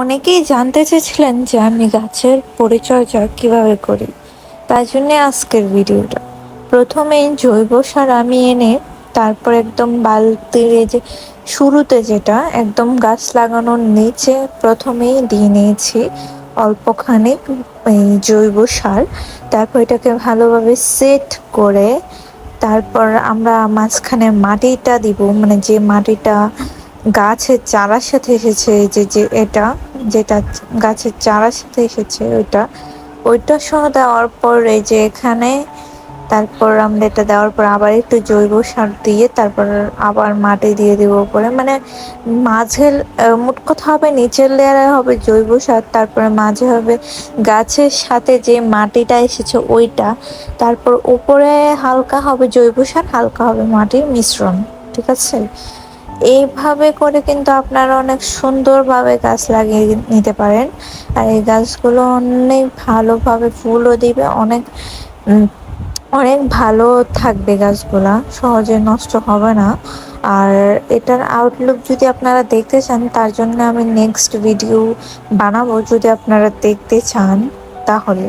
অনেকেই জানতে চেয়েছিলেন যে আমি গাছের পরিচর্যা কীভাবে করি। তাই জন্যে আজকের ভিডিওটা। প্রথমেই জৈব সার আমি এনে তারপর একদম বালতির যে শুরুতে যেটা, একদম গাছ লাগানোর নিচে প্রথমেই দিয়ে নিয়েছি অল্পখানিক এই জৈব সার। তারপর এটাকে ভালোভাবে সেট করে তারপর আমরা মাঝখানে মাটিটা দিব মানে যে মাটিটা গাছের চারার সাথে এসেছে যে যে এটা যেটা গাছের চারার সাথে এসেছে ওইটা। ওইটা সহ দেওয়ার পর এই যে এখানে তারপর আমরা এটা দেওয়ার পর আবার একটু জৈব সার দিয়ে তারপর আবার মাটি দিয়ে দেবো উপরে। মানে আহ, মোট কথা হবে নিচের লেয়ারে হবে জৈব সার তারপরে মাঝে হবে গাছের সাথে যে মাটিটা এসেছে ওইটা। তারপর উপরে হালকা হবে জৈব সার হালকা হবে মাটির মিশ্রণ ঠিক আছে? এইভাবে করে কিন্তু আপনারা অনেক সুন্দরভাবে গাছ লাগিয়ে নিতে পারেন। আর এই গাছগুলো অনেক ভালোভাবে ফুলও দিবে, অনেক অনেক ভালো থাকবে গাছগুলা, সহজে নষ্ট হবে না। আর এটার আউটলুক যদি আপনারা দেখতে চান, তার জন্য আমি নেক্সট ভিডিও বানাবো। যদি আপনারা দেখতে চান, তাহলে।